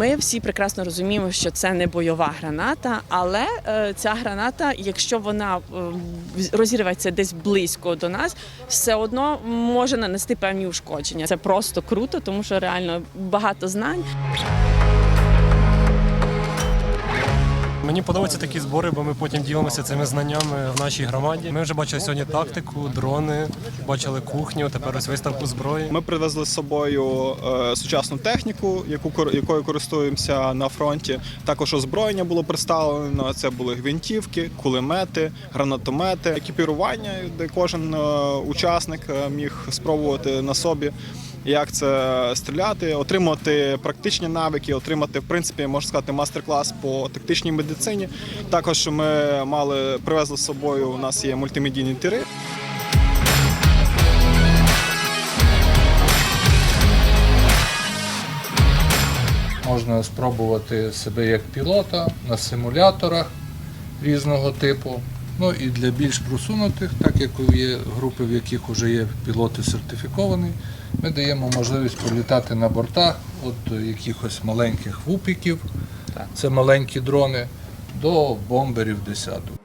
Ми всі прекрасно розуміємо, що це не бойова граната, але е, ця граната, якщо вона е, розірветься десь близько до нас, все одно може нанести певні ушкодження. Це просто круто, тому що реально багато знань. Мені подобаються такі збори, бо ми потім ділимося цими знаннями в нашій громаді. Ми вже бачили сьогодні тактику, дрони, бачили кухню, тепер ось виставку зброї. Ми привезли з собою е, сучасну техніку, яку якою користуємося на фронті. Також озброєння було представлено. Це були гвинтівки, кулемети, гранатомети, екіпірування, де кожен е, учасник е, міг спробувати на собі. Як це стріляти, отримати практичні навики, отримати, в принципі, можна сказати, мастер-клас по тактичній медицині. Також ми мали привезли з собою. У нас є мультимедійні тири. Можна спробувати себе як пілота на симуляторах різного типу. Ну і для більш просунутих, так як є групи, в яких вже є пілоти сертифіковані, ми даємо можливість політати на бортах від якихось маленьких вупіків, це маленькі дрони, до бомберів десяток.